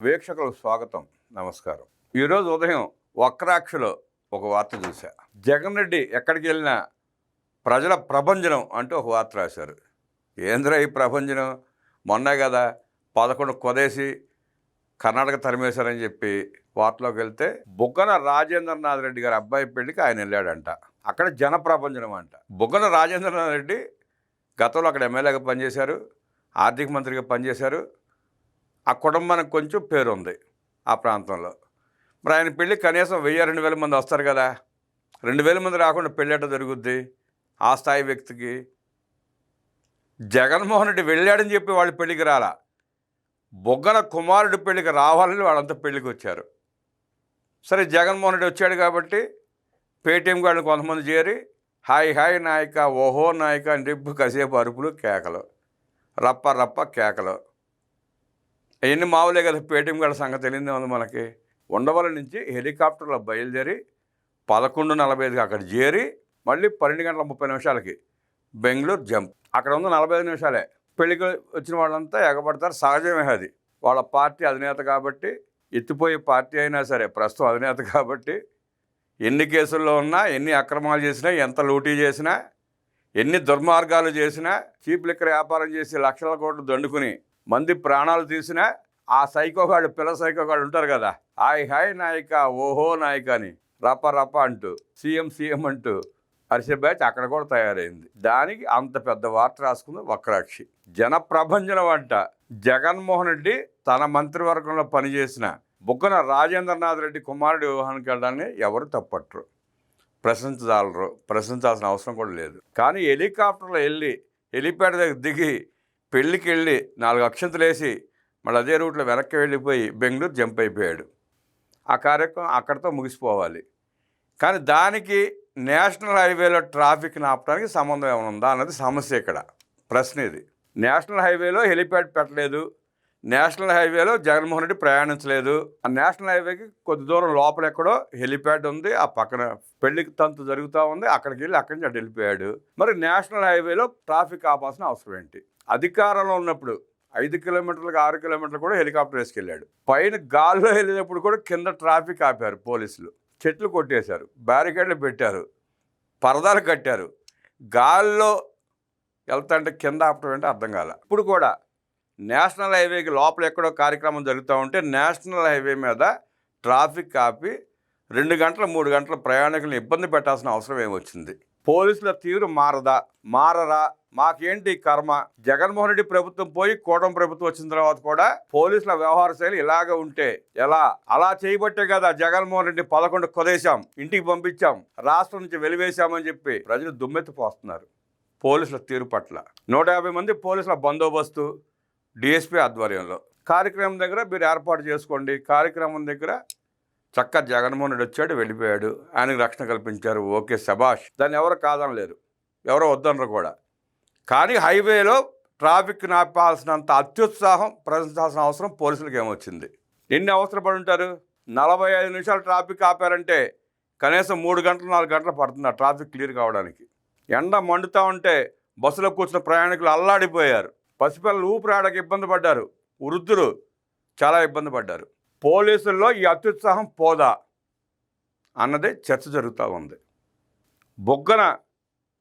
వీక్షకులకు స్వాగతం నమస్కారం. ఈరోజు ఉదయం వక్రాక్షలో ఒక వార్త చూశా. జగన్ రెడ్డి ఎక్కడికి వెళ్ళినా ప్రజల ప్రభంజనం అంటూ ఒక వార్త రాశారు. ఏంద్రా ఈ ప్రభంజనం? మొన్నే కదా పదకొండు కొదేసి కర్ణాటక తరిమేశారని చెప్పి వార్తలోకి వెళ్తే బుగ్గన రాజేంద్రనాథ్ రెడ్డి గారి అబ్బాయి పెళ్ళికి ఆయన వెళ్ళాడంట. అక్కడ జనప్రపంచనం అంట. బుగ్గన రాజేంద్రనాథ్ రెడ్డి గతంలో అక్కడ ఎమ్మెల్యేగా పనిచేశారు ఆర్థిక మంత్రిగా పనిచేశారు ఆ కుటుంబానికి కొంచెం పేరు ఉంది ఆ ప్రాంతంలో. మరి ఆయన పెళ్ళి కనీసం వెయ్యి రెండు వేల మంది వస్తారు కదా. రెండు వేల మంది రాకుండా పెళ్ళి ఎట్ట జరుగుద్ది? ఆ స్థాయి వ్యక్తికి జగన్మోహన్ రెడ్డి వెళ్ళాడని చెప్పి వాళ్ళ పెళ్ళికి రాలా. బొగ్గన కుమారుడు పెళ్ళికి రావాలని వాళ్ళంతా పెళ్ళికి వచ్చారు. సరే జగన్మోహన్ రెడ్డి వచ్చాడు కాబట్టి పేటీఎం గాడిని కొంతమంది చేరి హాయ్ హాయ్ నాయక ఓహో నాయక అని చెప్పి కాసేపు అరుపులు కేకలు. రప్ప రప్ప కేకలు. అవన్నీ మామూలే కదా పేటీఎం గడ సంగతి తెలియదు ఉంది మనకి. ఉండవల నుంచి హెలికాప్టర్లో బయలుదేరి పదకొండు నలభై ఐదుకి అక్కడ చేరి మళ్ళీ పన్నెండు గంటల ముప్పై నిమిషాలకి బెంగళూరు జంప్. అక్కడ ఉన్న నలభై ఐదు నిమిషాలే. పెళ్ళికి వచ్చిన వాళ్ళంతా ఎగబడతారు సహజమే అది. వాళ్ళ పార్టీ అధినేత కాబట్టి ఎత్తిపోయే పార్టీ అయినా సరే ప్రస్తుతం అధినేత కాబట్టి ఎన్ని కేసుల్లో ఉన్నా ఎన్ని అక్రమాలు చేసినా ఎంత లూటీ చేసినా ఎన్ని దుర్మార్గాలు చేసినా చీప్ లిక్కర్ వ్యాపారం చేసి లక్షల కోట్లు దండుకుని మంది ప్రాణాలు తీసినా ఆ సైకోగాడు పిల్ల సైకోగాడు ఉంటారు కదా. హాయ్ హాయ్ నాయక ఓహో నాయక అని రప రప అంటూ సీఎం సీఎం అంటూ అరిసే బ్యాచ్ అక్కడ కూడా తయారైంది. దానికి అంత పెద్ద వార్త రాసుకుంది వక్రాక్షి. జనప్రభంజనం అంట. జగన్మోహన్ రెడ్డి తన మంత్రివర్గంలో పనిచేసిన బుగ్గన రాజేంద్రనాథ్ రెడ్డి కుమారుడి వివాహానికి వెళ్ళడాన్ని ఎవరు తప్పట్రు? ప్రశంసజాలరు ప్రశంసాల్సిన అవసరం కూడా లేదు. కానీ హెలికాప్టర్లో వెళ్ళి హెలిప్యాడ్ దగ్గర దిగి పెళ్ళికి వెళ్ళి నాలుగు అక్షంతలు వేసి మళ్ళీ అదే రూట్లో వెనక్కి వెళ్ళిపోయి బెంగళూరు జంప్ అయిపోయాడు. ఆ కార్యక్రమం అక్కడితో ముగిసిపోవాలి. కానీ దానికి నేషనల్ హైవేలో ట్రాఫిక్ని ఆపడానికి సంబంధం ఏమైనా ఉందా అన్నది సమస్య ఇక్కడ. ప్రశ్న ఇది. నేషనల్ హైవేలో హెలిప్యాడ్ పెట్టలేదు. నేషనల్ హైవేలో జగన్మోహన్ రెడ్డి ప్రయాణించలేదు. ఆ నేషనల్ హైవేకి కొద్ది దూరం లోపల ఎక్కడో హెలిప్యాడ్ ఉంది. ఆ పక్కన పెళ్ళికి తంతు జరుగుతూ ఉంది. అక్కడికి వెళ్ళి అక్కడి నుంచి అటు వెళ్ళిపోయాడు. మరి నేషనల్ హైవేలో ట్రాఫిక్ ఆపాల్సిన అవసరం ఏంటి? అధికారంలో ఉన్నప్పుడు ఐదు కిలోమీటర్లకు ఆరు కిలోమీటర్లు కూడా హెలికాప్టర్ వేసుకెళ్ళాడు. పైన గాల్లో వెళ్ళినప్పుడు కూడా కింద ట్రాఫిక్ ఆపారు పోలీసులు. చెట్లు కొట్టేశారు బ్యారికేడ్లు పెట్టారు పరదాలు కట్టారు. గాల్లో వెళ్తాంటే కింద ఆపటం అంటే అర్థం కాల. ఇప్పుడు కూడా నేషనల్ హైవేకి లోపల ఎక్కడో కార్యక్రమం జరుగుతూ ఉంటే నేషనల్ హైవే మీద ట్రాఫిక్ ఆపి రెండు గంటల మూడు గంటల ప్రయాణికులను ఇబ్బంది పెట్టాల్సిన అవసరం ఏమొచ్చింది? పోలీసుల తీరు మారదా? మారరా? మాకేంటి కర్మ? జగన్మోహన్ రెడ్డి ప్రభుత్వం పోయి కూటమి ప్రభుత్వం వచ్చిన తర్వాత కూడా పోలీసుల వ్యవహార శైలి ఇలాగ ఉంటే ఎలా? అలా చేయబట్టే కదా జగన్మోహన్ రెడ్డి పదకొండు కొదేశాం ఇంటికి పంపించాం రాష్ట్రం నుంచి వెలివేశామని చెప్పి ప్రజలు దుమ్మెత్తిపోస్తున్నారు పోలీసుల తీరు పట్ల. నూట యాభై మంది పోలీసుల బందోబస్తు డిఎస్పీ ఆధ్వర్యంలో. కార్యక్రమం దగ్గర మీరు ఏర్పాటు చేసుకోండి. కార్యక్రమం దగ్గర చక్క జగన్మోహన్ రెడ్డి వచ్చాడు వెళ్ళిపోయాడు. ఆయనకు రక్షణ కల్పించారు ఓకే శబాష్ దాన్ని ఎవరు కాదనలేరు. ఎవరో వద్దనరు కూడా. కానీ హైవేలో ట్రాఫిక్ నాపాల్సినంత అత్యుత్సాహం ప్రదర్శించాల్సిన అవసరం పోలీసులకు ఏమొచ్చింది? ఎన్ని అవసరపడి ఉంటారు? నలభై ఐదు నిమిషాలు ట్రాఫిక్ ఆపారంటే కనీసం మూడు గంటలు నాలుగు గంటలు పడుతుంది ఆ ట్రాఫిక్ క్లియర్ కావడానికి. ఎండ మండుతూ ఉంటే బస్సులో కూర్చున్న ప్రయాణికులు అల్లాడిపోయారు. పసిపిల్లలు ఊపిరాడకు ఇబ్బంది పడ్డారు. వృద్ధులు చాలా ఇబ్బంది పడ్డారు. పోలీసుల్లో ఈ అత్యుత్సాహం పోదా అన్నదే చర్చ జరుగుతూ ఉంది. బొగ్గన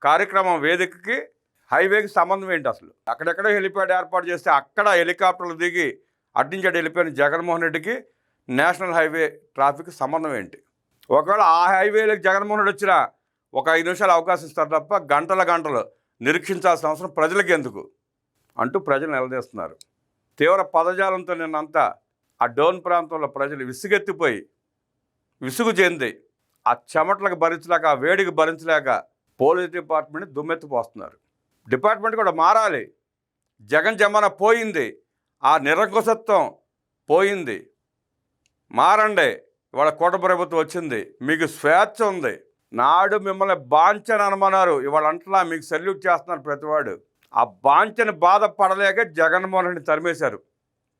కార్యక్రమం వేదికకి హైవేకి సంబంధం ఏంటి అసలు? అక్కడెక్కడో హెలిప్యాడ్ ఏర్పాటు చేస్తే అక్కడ హెలికాప్టర్లు దిగి అడ్డించాడు వెళ్ళిపోయిన జగన్మోహన్ రెడ్డికి నేషనల్ హైవే ట్రాఫిక్ సంబంధం ఏంటి? ఒకవేళ ఆ హైవేలకు జగన్మోహన్ రెడ్డి వచ్చినా ఒక ఐదు నిమిషాలు అవకాశం ఇస్తారు తప్ప గంటల గంటలు నిరీక్షించాల్సిన అవసరం ప్రజలకు ఎందుకు? అంటూ ప్రజలు నిలదీస్తున్నారు. తీవ్ర పదజాలంతో నిన్నంతా ఆ డోన్ ప్రాంతంలో ప్రజలు విసుగెత్తిపోయి విసుగు చెంది ఆ చెమటలకు భరించలేక ఆ వేడికి భరించలేక పోలీస్ డిపార్ట్మెంట్ దుమ్మెత్తిపోస్తున్నారు. డిపార్ట్మెంట్ కూడా మారాలి. జగన్ జమాన పోయింది. ఆ నిరంకుశత్వం పోయింది. మారండి. ఇవాళ కోట ప్రభుత్వం వచ్చింది. మీకు స్వేచ్ఛ ఉంది. నాడు మిమ్మల్ని బాంచని అనుమన్నారు ఇవాళ అంటలా మీకు సెల్యూట్ చేస్తున్నారు ప్రతివాడు. ఆ బాంచని బాధపడలేక జగన్మోహన్ రెడ్డి తరిమేశారు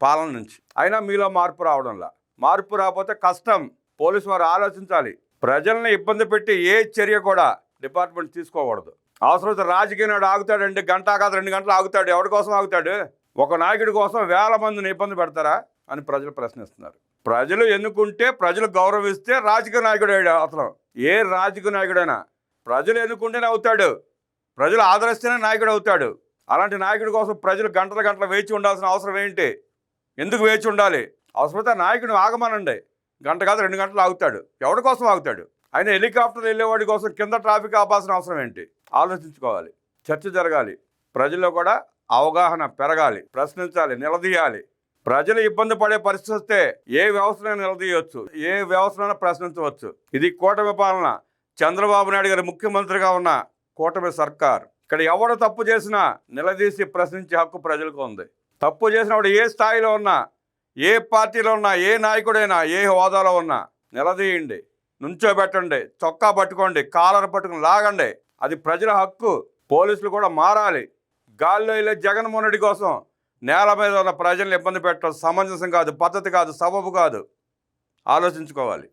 పాలన నుంచి. అయినా మీలో మార్పు రావడంలా మార్పు రాకపోతే కష్టం. పోలీసు వారు ఆలోచించాలి. ప్రజల్ని ఇబ్బంది పెట్టి ఏ చర్య కూడా డిపార్ట్మెంట్ తీసుకోకూడదు. అవసరం రాజకీయ నాడు ఆగుతాడండి గంట కాదు రెండు గంటలు ఆగుతాడు. ఎవరి కోసం ఆగుతాడు? ఒక నాయకుడి కోసం వేల మందిని ఇబ్బంది పెడతారా అని ప్రజలు ప్రశ్నిస్తున్నారు. ప్రజలు ఎన్నుకుంటే ప్రజలు గౌరవిస్తే రాజకీయ నాయకుడు అవసరం అతను ఏ రాజకీయ నాయకుడైనా ప్రజలు ఎన్నుకుంటేనే అవుతాడు. ప్రజలు ఆదరిస్తేనే నాయకుడు అవుతాడు. అలాంటి నాయకుడి కోసం ప్రజలు గంటల గంటలు వేచి ఉండాల్సిన అవసరం ఏంటి? ఎందుకు వేచి ఉండాలి? అవసరమైతే నాయకుడు ఆగమనండి. గంట కాదు రెండు గంటలు ఆగుతాడు. ఎవరి కోసం ఆగుతాడు? ఆయన హెలికాప్టర్ వెళ్ళేవాడి కోసం కింద ట్రాఫిక్ ఆపాల్సిన అవసరం ఏంటి? ఆలోచించుకోవాలి. చర్చ జరగాలి. ప్రజల్లో కూడా అవగాహన పెరగాలి. ప్రశ్నించాలి. నిలదీయాలి. ప్రజలు ఇబ్బంది పడే పరిస్థితి వస్తే ఏ వ్యవస్థనైనా నిలదీయవచ్చు ఏ వ్యవస్థనైనా ప్రశ్నించవచ్చు. ఇది కూటమి పాలన. చంద్రబాబు నాయుడు గారి ముఖ్యమంత్రిగా ఉన్న కూటమి సర్కార్. ఇక్కడ ఎవడు తప్పు చేసినా నిలదీసి ప్రశ్నించే హక్కు ప్రజలకు ఉంది. తప్పు చేసినప్పుడు ఏ స్థాయిలో ఉన్నా ఏ పార్టీలో ఉన్నా ఏ నాయకుడైనా ఏ హోదాలో ఉన్నా నిలదీయండి. నుంచోబెట్టండి చొక్కా పట్టుకోండి కాలర్ పట్టుకుని లాగండి. అది ప్రజల హక్కు. పోలీసులు కూడా మారాలి. గాల్లో వెళ్ళే జగన్మోహన్ రెడ్డి కోసం నేల మీద ఉన్న ప్రజల్ని ఇబ్బంది పెట్టడం సమంజసం కాదు పద్ధతి కాదు సబబు కాదు. ఆలోచించుకోవాలి.